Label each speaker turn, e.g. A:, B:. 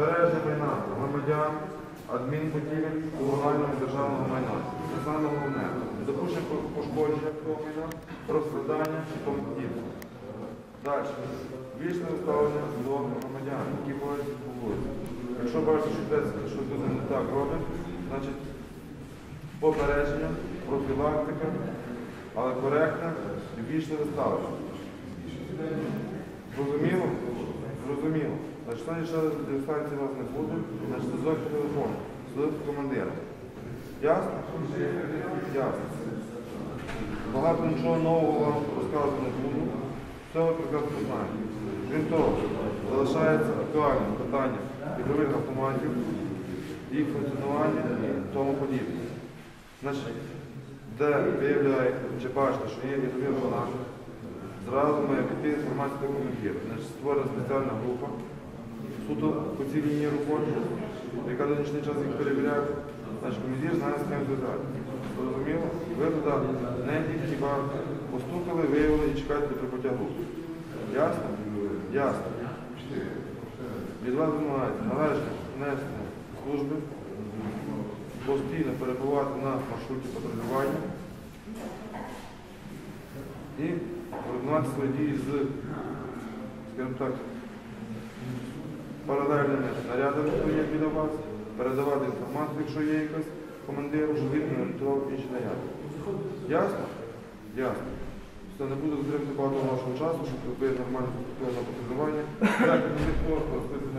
A: збереження майна громадян, адмінбудівель комунального державного майна. Це саме головне. Допущення пошкодження того майна, розкрадання і тому подібне. Далі. Вічне ставлення до громадян, які ходять по. Якщо бачите, що десь щось люди не так роблять, значить попередження, профілактика, але коректне і вічне виставлення. Зрозуміло? Значить, ще дистанції вас не буде, значить, зв'язок телефону, зв'язок командира. Ясно? Ясно. Багато нічого нового вам розказувати не буду. Все ви прекрасно знаєте. Крім того, залишається актуальним питання ігрових автоматів, їх функціонування і тому подібне. Значить, де виявляєте, чи бачите, що є ігрові автомати, зразу має піти інформація до командира. Значить, створена спеціальна група, суто по цій лінії роботи, яка до нічний час їх перевіряє. Значить, командир знає, з ким зв'язати. Зрозуміло? Ви туди не хіба постукали, виявили і чекаєте прибуття групи. Ясно? Ясно. Від вас вимагається належне внесення служби, постійно перебувати на маршруті патрулювання і координувати свої дії з, скажімо так, паралельними нарядами, які є біля вас, передавати інформацію, якщо є якась командиру, щоб він орієнтував інші наряди. Ясно? Ясно. Все, не буду затримати багато вашого часу, щоб ви нормально поступили на за